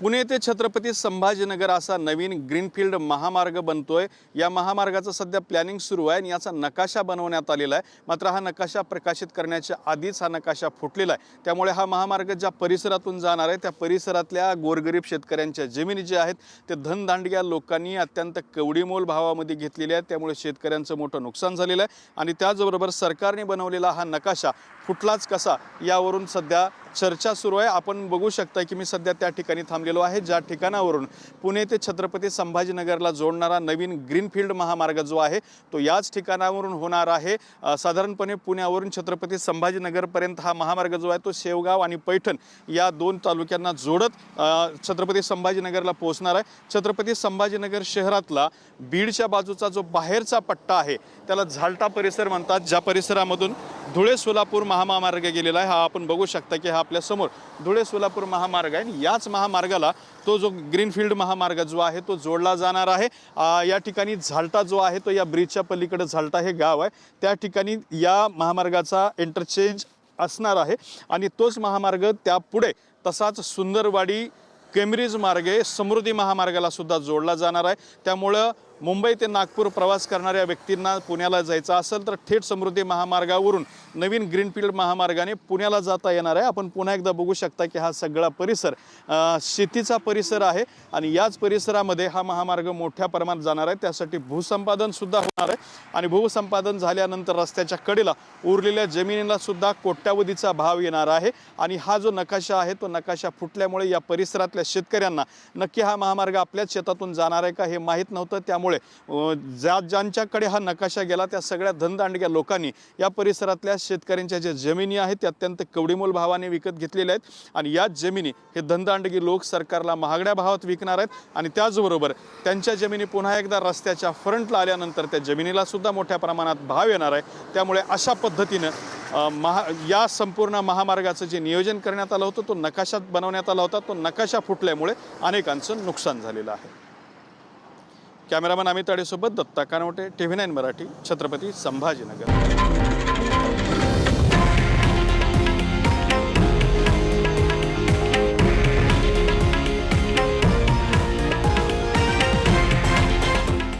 पुणे ते छत्रपती संभाजीनगर असा नवीन ग्रीनफील्ड महामार्ग बनतो आहे या महामार्गाचं सध्या प्लॅनिंग सुरू आहे आणि याचा नकाशा बनवण्यात आलेला आहे. मात्र हा नकाशा प्रकाशित करण्याच्या आधीच हा नकाशा फुटलेला आहे. त्यामुळे हा महामार्ग ज्या परिसरातून जाणार आहे त्या परिसरातल्या गोरगरीब शेतकऱ्यांच्या जमिनी ज्या आहेत ते धनदांडग्या लोकांनी अत्यंत कवडीमोल भावामध्ये घेतलेल्या आहेत. त्यामुळे शेतकऱ्यांचं मोठं नुकसान झालेलं आहे. आणि त्याचबरोबर सरकारने बनवलेला हा नकाशा फुटलाच कसा यावरून सध्या चर्चा सुरू आहे. आपण बघू शकता की मी सध्या त्या ठिकाणी थांबलेलो आहे. ज्या ठिकाणावरून पुणे ते छत्रपती संभाजीनगरला जोडणारा नवीन ग्रीनफील्ड महामार्ग जो आहे तो याच ठिकाणावरून होणार आहे. साधारणपणे पुण्यावरून छत्रपती संभाजीनगरपर्यंत हा महामार्ग जो आहे तो शेवगाव आणि पैठण या दोन तालुक्यांना जोडत छत्रपती संभाजीनगरला पोहोचणार आहे. छत्रपती संभाजीनगर शहरातला बीडच्या बाजूचा जो बाहेरचा पट्टा आहे त्याला झालटा परिसर म्हणतात. ज्या परिसरामधून धुळे सोलापूर महामार्ग गेलेला आहे. हा आपण बघू शकता की हा आपल्यासमोर धुळे सोलापूर महामार्ग आहे. आणि याच महामार्गाला तो जो ग्रीनफील्ड महामार्ग जो आहे तो जोडला जाणार आहे. या ठिकाणी झालटा जो आहे तो या ब्रिजच्या पलीकडे झालटा हे गाव आहे. त्या ठिकाणी या महामार्गाचा इंटरचेंज असणार आहे. आणि तोच महामार्ग त्यापुढे तसाच सुंदरवाडी केम्ब्रिज मार्गे समृद्धी महामार्गाला सुद्धा जोडला जाणार आहे. त्यामुळं मुंबई ते नागपूर प्रवास करणाऱ्या व्यक्तींना पुण्याला जायचं असेल तर थेट समृद्धी महामार्गावरून नवीन ग्रीनफील्ड महामार्गाने पुण्याला जाता येणार आहे. आपण पुन्हा एकदा बघू शकता की हा सगळा परिसर शेतीचा परिसर आहे आणि याच परिसरामध्ये हा महामार्ग मोठ्या प्रमाणात जाणार आहे. त्यासाठी भूसंपादनसुद्धा होणार आहे. आणि भूसंपादन झाल्यानंतर रस्त्याच्या कडेला उरलेल्या जमिनीला सुद्धा कोट्यावधीचा भाव येणार आहे. आणि हा जो नकाशा आहे तो नकाशा फुटल्यामुळे या परिसरातल्या शेतकऱ्यांना नक्की हा महामार्ग आपल्याच शेतातून जाणार आहे का हे माहीत नव्हतं. त्यामुळे ज्या ज्यांच्याकडे हा नकाशा गेला त्या सगळ्या धनदांडग्या लोकांनी या परिसरातल्या शेतकऱ्यांच्या ज्या जमिनी आहेत त्या अत्यंत कवडीमोल भावाने विकत घेतलेल्या आहेत. आणि याच जमिनी हे धनदांडगी लोक सरकारला महागड्या भावात विकणार आहेत आणि त्याचबरोबर त्यांच्या जमिनी पुन्हा एकदा रस्त्याच्या फ्रंटला आल्यानंतर त्या जमिनीला सुद्धा मोठ्या प्रमाणात भाव येणार आहे. त्यामुळे अशा पद्धतीनं महा या संपूर्ण महामार्गाचं जे नियोजन करण्यात आलं होतं तो नकाशात बनवण्यात आला होता. तो नकाशा फुटल्यामुळे अनेकांचं नुकसान झालेलं आहे. Cameraman Amit ताडेसोबत Datta Kanwate T V nine Marathi Chhatrapati Sambhajinagar.